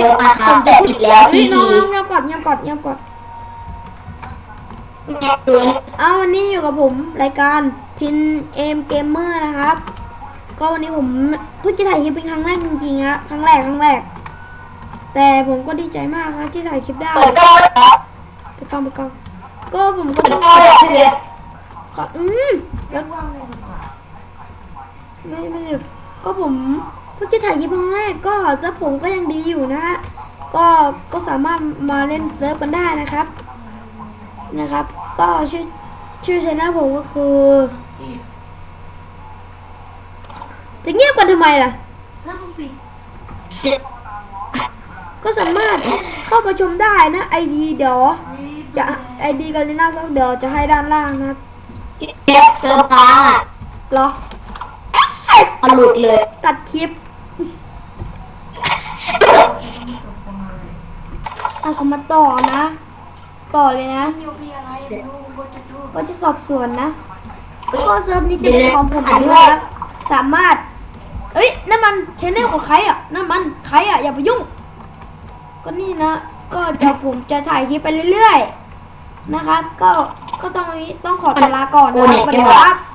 ซิร์ฟมาครับแต่ผิดแล้วเฮ้ยพี่น้อพีงๆเงียบก่อนเงียบก่อนเงียบก่อนเงียบด้วยเอาวันนี้อยู่กับผมรายการทินเอมเกมเมอร์นะครับ ก็วันนี้ผมเพิ่งจะถ่ายคลิปเป็นครั้งแรกจริงๆฮะครั้งแรกครั้งแรก แต่ผมก็ดีใจมากครับที่ถ่ายคลิปได้เปิดกล้องเลยครับไปกล้องไปกล้องก็ผมก็เปิดต้องกล้องเลยพี่ขออืมแล้วไม่ไม่ได้ก็ผม เพิ่งจะถ่ายคลิปครั้งแรกก็เซิร์ฟผมก็ยังดีอยู่นะฮะก็ก็สามารถมาเล่นเซิร์ฟกันได้นะครับ นะครับ ก็ชื่อชื่อชนะผมก็คือจะเงียบกันทำไมล่ะ ก็สามารถเข้ามาชมได้นะไอดีเดี๋ยวจะไอดีกันเลยนะเดี๋ยวจะให้ด้านล่างนะครับเจ็บเซิร์ฟค้างอะเหรอเอาหลุดเลย ตัดคลิป เอาก็มาต่อนะ ต่อเลยนะก็จะสอบสวนนะก็เซิร์ฟนี้จะเป็นของผมเองนะครับสามารถ เอ้ยนั่นมันชแนลของใครอะนั่นมันใครอะอย่าไปยุ่ง ก็นี่นะ ก็เดี๋ยวผมจะถ่ายคลิปไปเรื่อยๆนะครับ ก็ก็ต้องต้องขอตัวลาก่อนนะครับสวัสดีครับ